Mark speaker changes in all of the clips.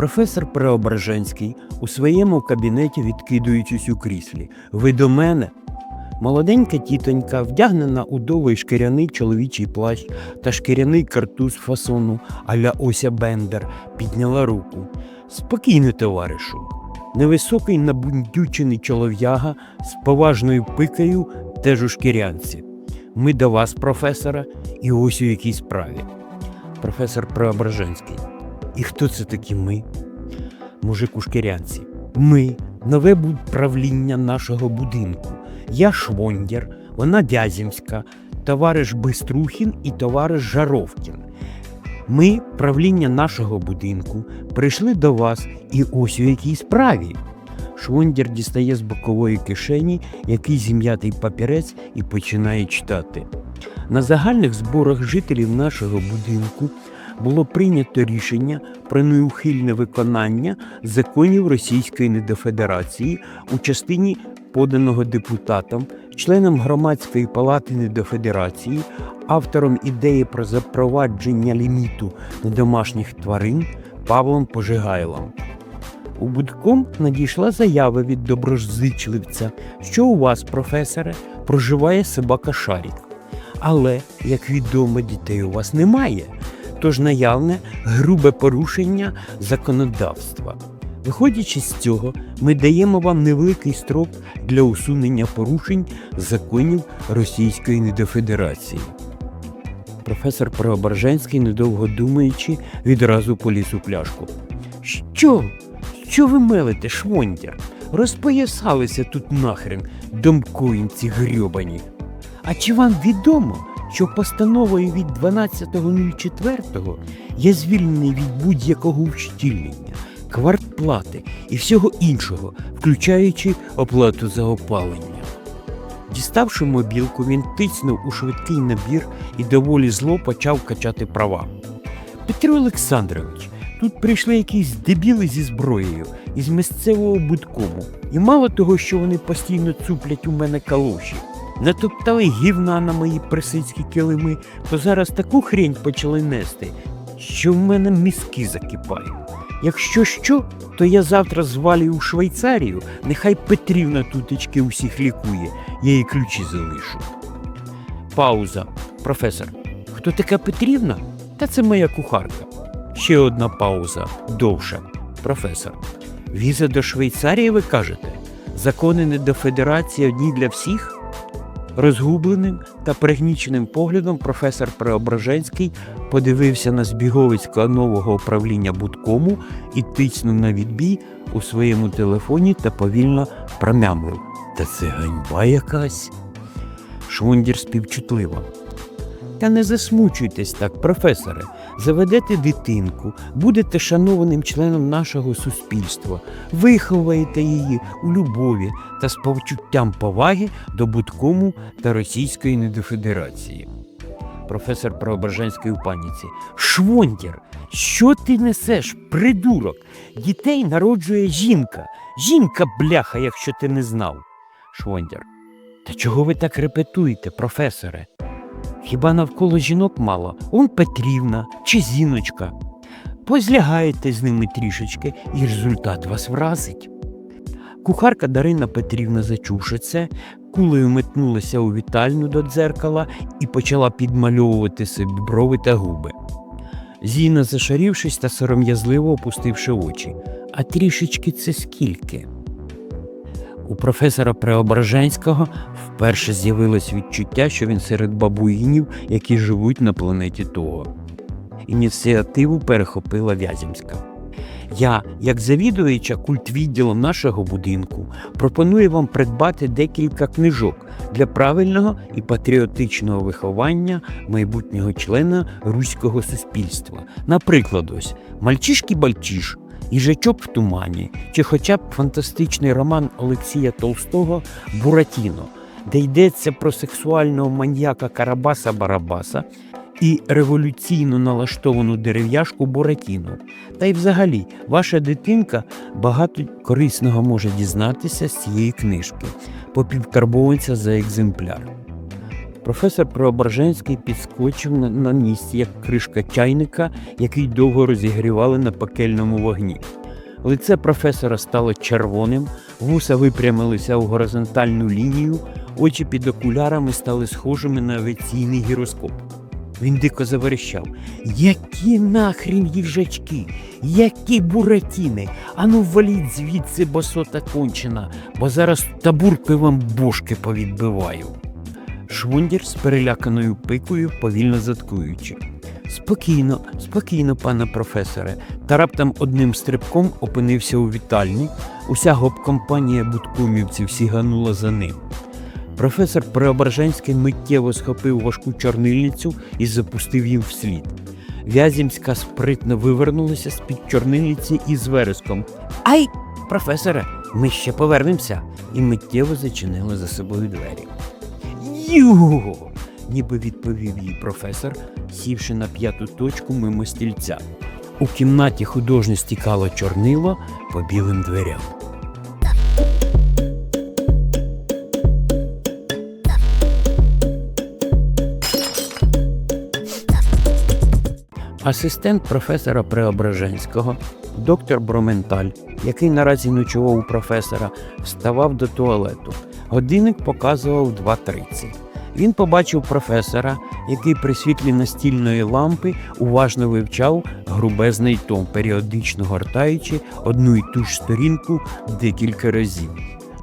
Speaker 1: Професор Преображенський у своєму кабінеті відкидуючись у кріслі. Ви до мене? Молоденька тітонька, вдягнена у довгий шкіряний чоловічий плащ та шкіряний картуз фасону аля Ося Бендер, підняла руку. Спокійно, товаришу. Невисокий набундючений чолов'яга з поважною пикою теж у шкірянці. Ми до вас, професора, і ось у якій справі. Професор Преображенський. І хто це такі ми? Мужик у шкірянці. Ми нове правління нашого будинку. Я Швондір, вона Вяземська, товариш Биструхін і товариш Жаровкін. Ми, правління нашого будинку, прийшли до вас і ось у якій справі. Швондір дістає з бокової кишені якийсь зім'ятий папірець і починає читати. На загальних зборах жителів нашого будинку було прийнято рішення про неухильне виконання законів Російської Недофедерації у частині поданого депутатам, членам громадської палати Недофедерації, автором ідеї про запровадження ліміту на домашніх тварин Павлом Пожигайлом. У будком надійшла заява від доброзичливця, що у вас, професоре, проживає собака Шарік. Але, як відомо, дітей у вас немає, тож наявне грубе порушення законодавства. Виходячи з цього, ми даємо вам невеликий строк для усунення порушень законів Російської Недофедерації. Професор Преображенський, недовго думаючи, відразу поліз у пляшку. Що? Що ви мелите, швондя? Розпоясалися тут нахрен, домкоїнці грьобані. А чи вам відомо, що постановою від 12.04 я звільнений від будь-якого ущільнення, квартплати і всього іншого, включаючи оплату за опалення? Діставши мобілку, він тицнув у швидкий набір і доволі зло почав качати права. Петро Олександрович, тут прийшли якісь дебіли зі зброєю із місцевого будкому. І мало того, що вони постійно цуплять у мене калоші. Натоптали гівна на мої присицькі килими, то зараз таку хрень почали нести, що в мене мізки закипають. Якщо що, то я завтра звалюю у Швейцарію, нехай Петрівна тутечки усіх лікує, я їй ключі залишу. Пауза. Професор. Хто така Петрівна? Та це моя кухарка. Ще одна пауза. Довша. Професор. Віза до Швейцарії, ви кажете? Закони не до Федерації одні для всіх? Розгубленим та пригніченим поглядом професор Преображенський подивився на збіговицька нового управління будкому і тиснув на відбій у своєму телефоні та повільно промямлив. Та це ганьба якась. Швундір співчутливо. Та не засмучуйтесь так, професоре. Заведете дитинку, будете шанованим членом нашого суспільства, виховаєте її у любові та з повчуттям поваги до будкому та Російської недофедерації. Професор Преображенський у паніці. Швондір, що ти несеш, придурок? Дітей народжує жінка. Жінка, бляха, якщо ти не знав. Швондір. Та чого ви так репетуєте, професоре? Хіба навколо жінок мало? Он Петрівна чи зіночка. Позлягаєте з ними трішечки, і результат вас вразить. Кухарка Дарина Петрівна, зачувши це, кулею метнулася у вітальню до дзеркала і почала підмальовувати собі брови та губи. Зіна, зашарівшись та сором'язливо опустивши очі. А трішечки це скільки? У професора Преображенського вперше з'явилось відчуття, що він серед бабуїнів, які живуть на планеті того. Ініціативу перехопила Вяземська. Я, як завідуюча культвідділом нашого будинку, пропоную вам придбати декілька книжок для правильного і патріотичного виховання майбутнього члена руського суспільства. Наприклад, ось Мальчишки Бальчиш, Їжачок в тумані, чи хоча б фантастичний роман Олексія Толстого Буратіно, де йдеться про сексуального маньяка Карабаса Барабаса і революційно налаштовану дерев'яшку Буратіно. Та й взагалі, ваша дитинка багато корисного може дізнатися з цієї книжки, попівкарбованця за екземпляр. Професор Преображенський підскочив на, місці, як кришка чайника, який довго розігрівали на пекельному вогні. Лице професора стало червоним, вуса випрямилися у горизонтальну лінію, очі під окулярами стали схожими на авіаційний гіроскоп. Він дико заверещав. Які нахрін їжачки, які буратіни. Ану валіть звідси босота кончена, бо зараз табуркою вам бошки повідбиваю. Швундір з переляканою пикою повільно заткуючи. Спокійно, спокійно, пане професоре. Та раптом одним стрибком опинився у вітальні. Уся гоп-компанія будкомівців сіганула за ним. Професор Преображенський миттєво схопив важку чорнильницю і запустив їм вслід. Вязімська спритно вивернулася з-під чорнильниці із вереском. Ай, професоре, ми ще повернемося. І миттєво зачинила за собою двері. Ю! ніби відповів їй професор, сівши на п'яту точку мимо стільця. У кімнаті художньо стікало чорнило по білим дверям. Асистент професора Преображенського, доктор Броменталь, який наразі ночував у професора, вставав до туалету. Годинник показував 2.30. Він побачив професора, який при світлі настільної лампи уважно вивчав грубезний том, періодично гортаючи одну й ту ж сторінку декілька разів.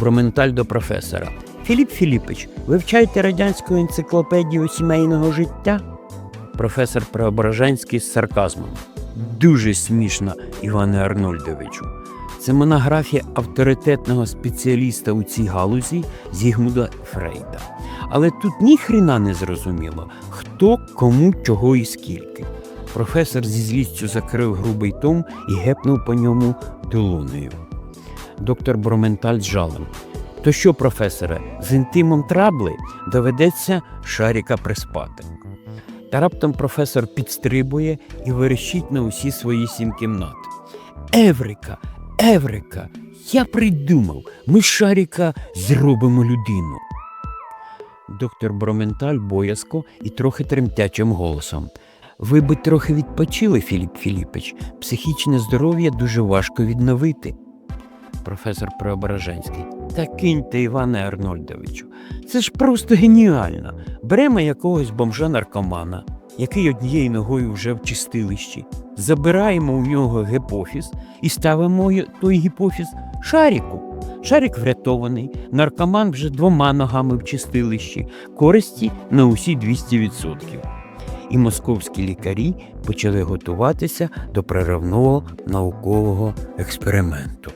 Speaker 1: Броменталь до професора. Філіп Філіпич, вивчаєте радянську енциклопедію сімейного життя? Професор Преображенський з сарказмом. Дуже смішно, Іване Арнольдовичу. Це монографія авторитетного спеціаліста у цій галузі Зігмунда Фрейда. Але тут ні хрена не зрозуміло, хто, кому, чого і скільки. Професор зі злістю закрив грубий том і гепнув по ньому долонею. Доктор Броменталь з жалем. То що, професоре, з інтимом трабли доведеться шаріка приспати. Та раптом професор підстрибує і верещить на усі свої сім кімнат. Еврика, Еврика! Я придумав, ми шаріка зробимо людину. Доктор Броменталь боязко і трохи тремтячим голосом. Ви би трохи відпочили, Філіп Філіпич. Психічне здоров'я дуже важко відновити. Професор Преображенський. Та киньте, Іване Арнольдовичу. Це ж просто геніально. Беремо якогось бомжа-наркомана, який однією ногою вже в чистилищі. Забираємо у нього гепофіз і ставимо той гіпофіз шаріку. Шарик врятований, наркоман вже двома ногами в чистилищі, користі на усі 200%. І московські лікарі почали готуватися до проривного наукового експерименту.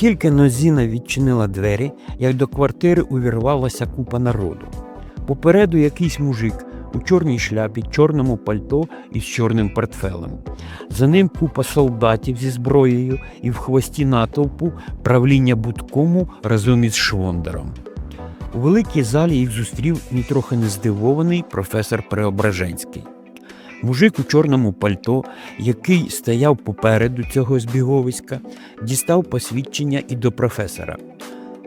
Speaker 1: Тільки Нозіна відчинила двері, як до квартири увірвалася купа народу. Попереду якийсь мужик у чорній шляпі, чорному пальто і з чорним портфелем. За ним купа солдатів зі зброєю і в хвості натовпу правління будкому разом із Швондером. У великій залі їх зустрів нітрохи не здивований професор Преображенський. Мужик у чорному пальто, який стояв попереду цього збіговиська, дістав посвідчення і до професора.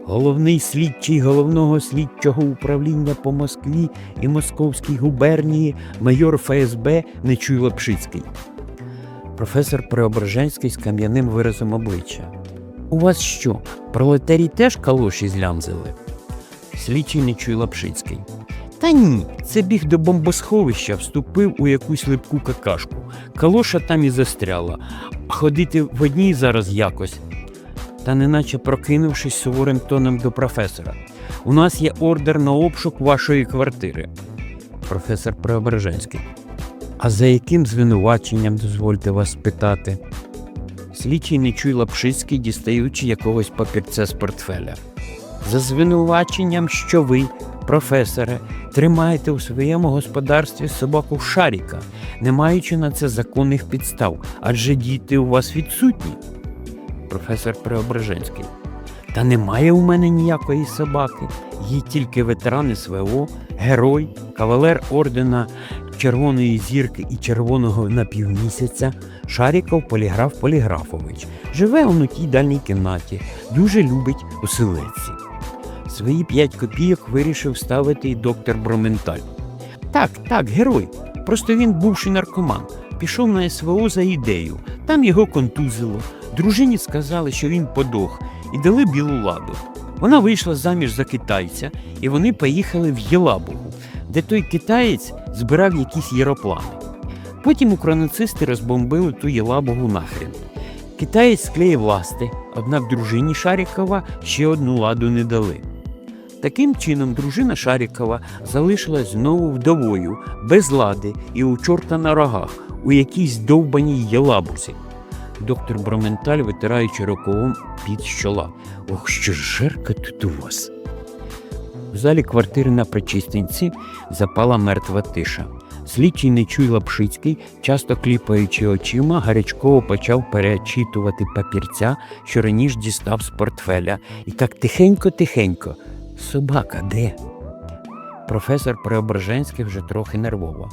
Speaker 1: Головний слідчий головного слідчого управління по Москві і Московській губернії майор ФСБ Нечуй Лапшицький. Професор Преображенський з кам'яним виразом обличчя. У вас що, пролетарі теж калоші злямзили? Слідчий Нечуй Лапшицький. Та ні, це біг до бомбосховища, вступив у якусь липку какашку. Калоша там і застряла. А ходити в одній зараз якось. Та неначе прокинувшись суворим тоном до професора. У нас є ордер на обшук вашої квартири. Професор Преображенський. А за яким звинуваченням дозвольте вас спитати? Слідчий Нечуй Лапшицький, дістаючи якогось папірця з портфеля. За звинуваченням, що ви, професоре, тримаєте у своєму господарстві собаку Шаріка, не маючи на це законних підстав, адже діти у вас відсутні. Професор Преображенський. Та немає у мене ніякої собаки. Є тільки ветеран СВО, герой, кавалер ордена Червоної зірки і Червоного напівмісяця, Шаріков Поліграф Поліграфович. Живе у тій дальній кімнаті, дуже любить оселедці. Свої п'ять копійок вирішив ставити і доктор Броменталь. Так, так, герой. Просто він бувший наркоман. Пішов на СВО за ідею. Там його контузило. Дружині сказали, що він подох, і дали білу ладу. Вона вийшла заміж за китайця, і вони поїхали в Єлабугу, де той китаєць збирав якісь єроплани. Потім укронацисти розбомбили ту Єлабугу нахрен. Китаєць склеїв ласти, однак дружині Шарікова ще одну ладу не дали. Таким чином, дружина Шарікова залишилась знову вдовою, без лади і у чорта на рогах, у якійсь довбаній єлабузі. Доктор Броменталь, витираючи рукавом під щола. Ох, що ж жерка тут у вас. В залі квартири на Причистинці запала мертва тиша. Слідчий Нечуй Лапшицький, часто кліпаючи очима, гарячково почав перечитувати папірця, що раніше дістав з портфеля, і так тихенько-тихенько. Собака де? Професор Преображенський вже трохи нервово.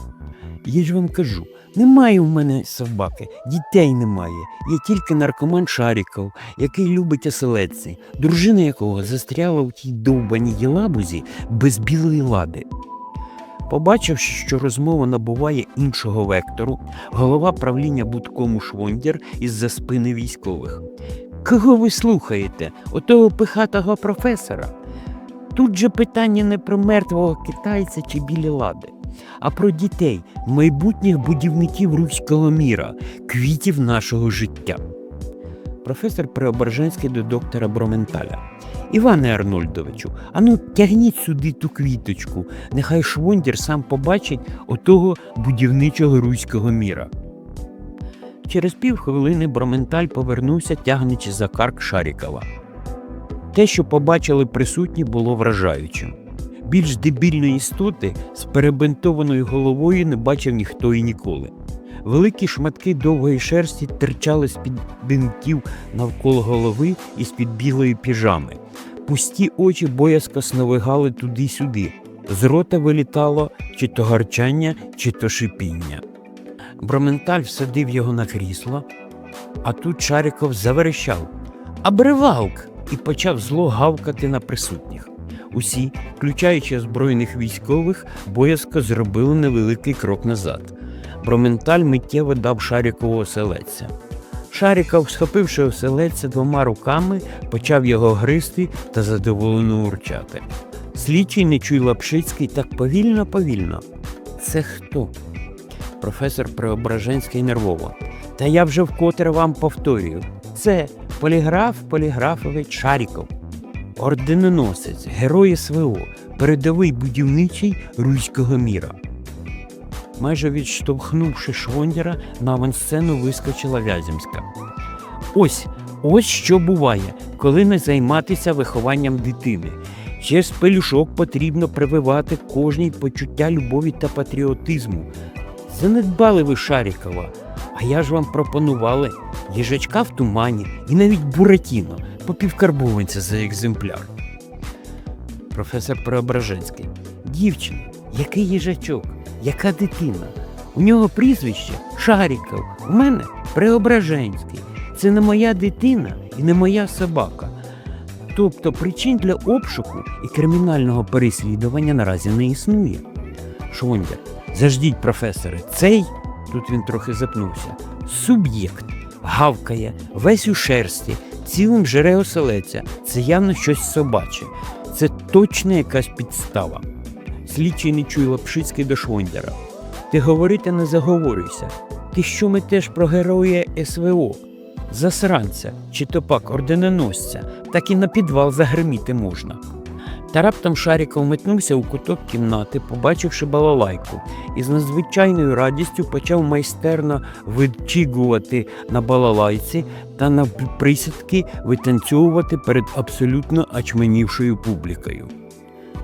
Speaker 1: Я ж вам кажу, немає в мене собаки, дітей немає. Є тільки наркоман Шаріков, який любить оселедці, дружина якого застряла в тій довбаній єлабузі без білої лади. Побачивши, що розмова набуває іншого вектору, голова правління будкому Швондір із-за спини військових. Кого ви слухаєте? Отого пихатого професора? Тут же питання не про мертвого китайця чи білі лади, а про дітей, майбутніх будівників руського міра, квітів нашого життя. Професор Преображенський до доктора Броменталя. Іване Арнольдовичу, ану тягніть сюди ту квіточку, нехай Швондір сам побачить отого будівничого руського міра. Через півхвилини Броменталь повернувся, тягнучи за карк Шарікова. Те, що побачили присутні, було вражаючим. Більш дебільної істоти з перебинтованою головою не бачив ніхто і ніколи. Великі шматки довгої шерсті терчали з-під бинтів навколо голови і з-під білої піжами. Пусті очі боязко сновигали туди-сюди. З рота вилітало чи то гарчання, чи то шипіння. Броменталь всадив його на крісло, а тут Шариков заверещав Абривалк! І почав зло гавкати на присутніх. Усі, включаючи озброєних військових, боязко зробили невеликий крок назад. Броменталь миттєво дав Шарікову оселедця. Шаріков, схопивши оселедця двома руками, почав його гризти та задоволено урчати. Слідчий Нечуй Лапшицький так повільно-повільно. Це хто? Професор Преображенський нервово. Та я вже вкотре вам повторюю. Це поліграф Поліграфович Шаріков, орденоносець, герой СВО, передовий будівничий руського міра. Майже відштовхнувши Швондіра, на авансцену вискочила Вяземська. Ось, ось що буває, коли не займатися вихованням дитини. Через пелюшок потрібно прививати кожній почуття любові та патріотизму. Занедбали ви Шарікова, а я ж вам пропонували їжачка в тумані і навіть буратіно по півкарбованця за екземпляр. Професор Преображенський. Дівчина, який їжачок, яка дитина? У нього прізвище Шаріков, у мене Преображенський. Це не моя дитина і не моя собака. Тобто причин для обшуку і кримінального переслідування наразі не існує. Швондя, заждіть, професоре, цей, тут він трохи запнувся, суб'єкт гавкає, весь у шерсті, цілим жере оселеця. Це явно щось собаче. Це точно якась підстава. Слідчий не чує Лапшицький до Швондяра. Ти говорити не заговорюйся. Ти що метеш про героя СВО? Засранця чи то пак орденоносця, так і на підвал загриміти можна. Та раптом Шаріков метнувся у куток кімнати, побачивши балалайку, і з надзвичайною радістю почав майстерно вичігувати на балалайці та на присідки витанцьовувати перед абсолютно очменівшою публікою.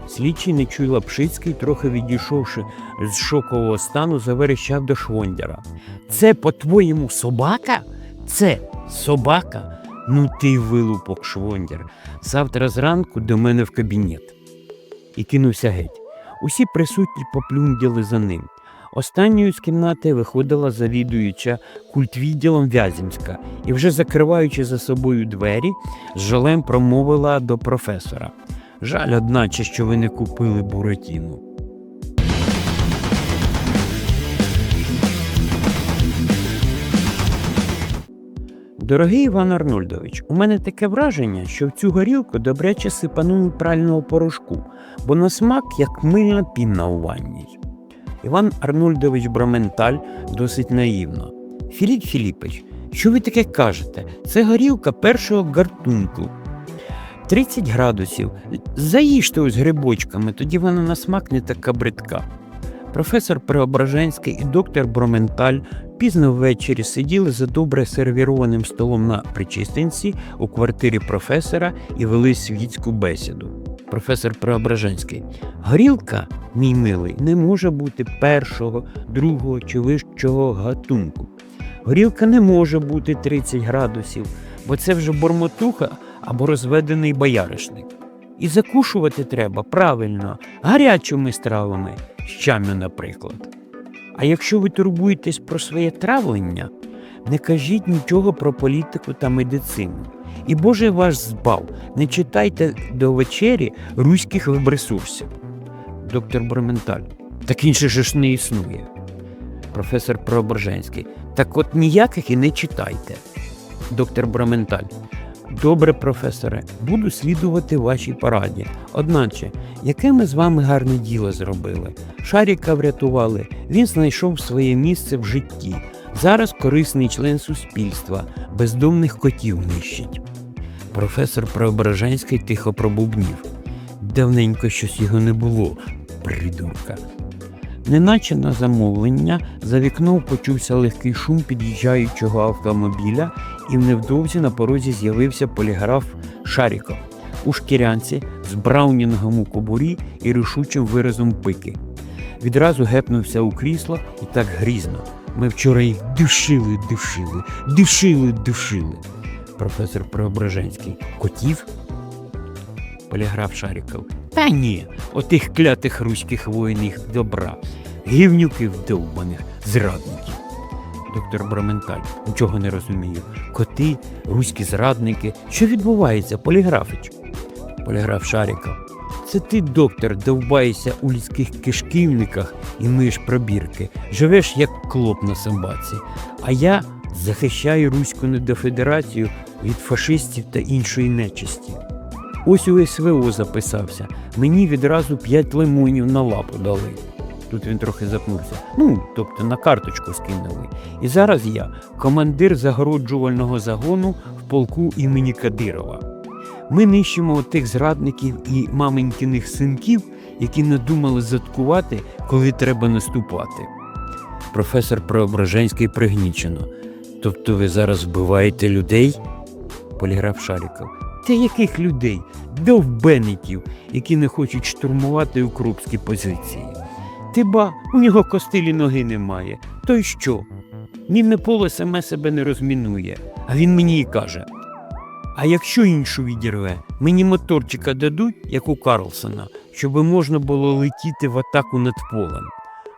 Speaker 1: Слідчий Нечуй Лапшицький, трохи відійшовши з шокового стану, заверещав до Швондяра. Це, по-твоєму, собака? Це собака? Ну ти вилупок, швондір. Завтра зранку до мене в кабінет. І кинувся геть. Усі присутні поплюндяли за ним. Останньою з кімнати виходила завідуюча культвідділом Вяземська і, вже закриваючи за собою двері, з жалем промовила до професора. Жаль, одначе, що ви не купили буратіну. Дорогий Іван Арнольдович, у мене таке враження, що в цю горілку добряче сипанули прального порошку, бо на смак як мильна пінна у ванні. Іван Арнольдович Броменталь досить наївно. Філіп Філіпич, що ви таке кажете? Це горілка першого гартунку. 30 градусів. Заїжте ось грибочками, тоді вона на смак не така бридка. Професор Преображенський і доктор Броменталь пізно ввечері сиділи за добре сервірованим столом на Причистинці у квартирі професора і вели світську бесіду. Професор Преображенський. Горілка, мій милий, не може бути першого, другого чи вищого гатунку. Горілка не може бути 30 градусів, бо це вже бормотуха або розведений бояришник. І закушувати треба правильно, гарячими стравами, щам'ю, наприклад. А якщо ви турбуєтесь про своє травлення, не кажіть нічого про політику та медицину. І Боже ваш збав, не читайте до вечері руських вебресурсів. Доктор Броменталь. Так інше ж не існує. Професор Преображенський. Так от ніяких і не читайте. Доктор Броменталь. Добре, професоре, буду слідувати вашій пораді. Одначе, яке ми з вами гарне діло зробили? Шаріка врятували, він знайшов своє місце в житті. Зараз корисний член суспільства, бездомних котів нищить. Професор Преображенський тихо пробубнів. Давненько щось його не було, придурка. Неначе на замовлення за вікном почувся легкий шум під'їжджаючого автомобіля, і невдовзі на порозі з'явився поліграф Шаріков у шкірянці з браунінгом у кобурі і рішучим виразом пики. Відразу гепнувся у крісло і так грізно. Ми вчора їх душили, душили, душили, душили. Професор Преображенський. Котів? Поліграф Шаріков. Та ні, отих клятих руських воїнів добра, гівнюків довбаних, зрадників. Доктор Броменталь, нічого не розумію. Коти, руські зрадники. Що відбувається, поліграфич? Поліграф Шаріков. Це ти, доктор, довбаєшся у людських кишківниках і миєш пробірки, живеш як клоп на собаці. А я захищаю Руську недофедерацію від фашистів та іншої нечисті. Ось у СВО записався. Мені відразу п'ять лимонів на лапу дали. Тут він трохи запнувся. Ну, тобто на карточку скинули. І зараз я командир загороджувального загону в полку імені Кадирова. Ми нищимо тих зрадників і маменькиних синків, які надумали заткувати, коли треба наступати. Професор Преображенський пригнічено. Тобто ви зараз вбиваєте людей? Поліграф Шаріков. Та яких людей? Довбеників, які не хочуть штурмувати укропські позиції. Ти ба, у нього костилі ноги немає. То й що? Мінне поле саме себе не розмінує. А він мені і каже: А якщо іншу відірве, мені моторчика дадуть, як у Карлсона, щоб можна було летіти в атаку над полем.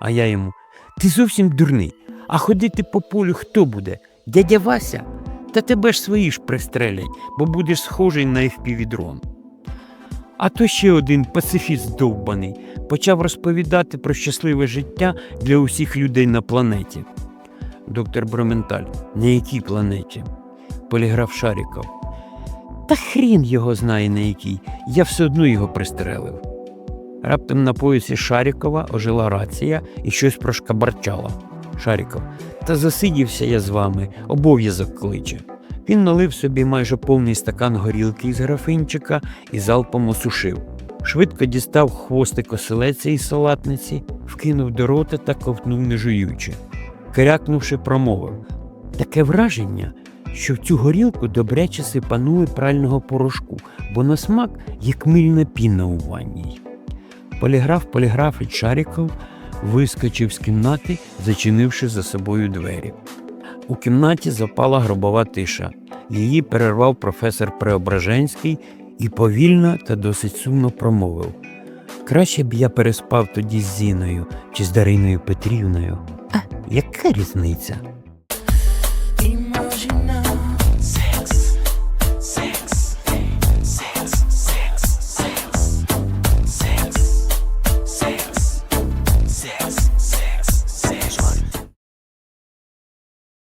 Speaker 1: А я йому: Ти зовсім дурний. А ходити по полю хто буде? Дядя Вася? Та тебе ж свої ж пристрелять, бо будеш схожий на FPV-дрон. А то ще один пацифіст довбаний почав розповідати про щасливе життя для усіх людей на планеті. Доктор Броменталь, на якій планеті? Поліграф Шаріков. Та хрін його знає на якій, я все одно його пристрелив. Раптом на поясі Шарікова ожила рація і щось прошкабарчало. Шаріков. Та засидівся я з вами, обов'язок кличе. Він налив собі майже повний стакан горілки із графинчика і залпом осушив. Швидко дістав хвостик оселеця із салатниці, вкинув до рота та ковтнув не жуючи. Крякнувши, промовив Таке враження, що в цю горілку добряче сипанули прального порошку, бо на смак як мильна піна у ванній. Поліграф поліграфить Шаріков вискочив з кімнати, зачинивши за собою двері. У кімнаті запала гробова тиша. Її перервав професор Преображенський і повільно та досить сумно промовив. Краще б я переспав тоді з Зіною чи з Дариною Петрівною. А яка різниця?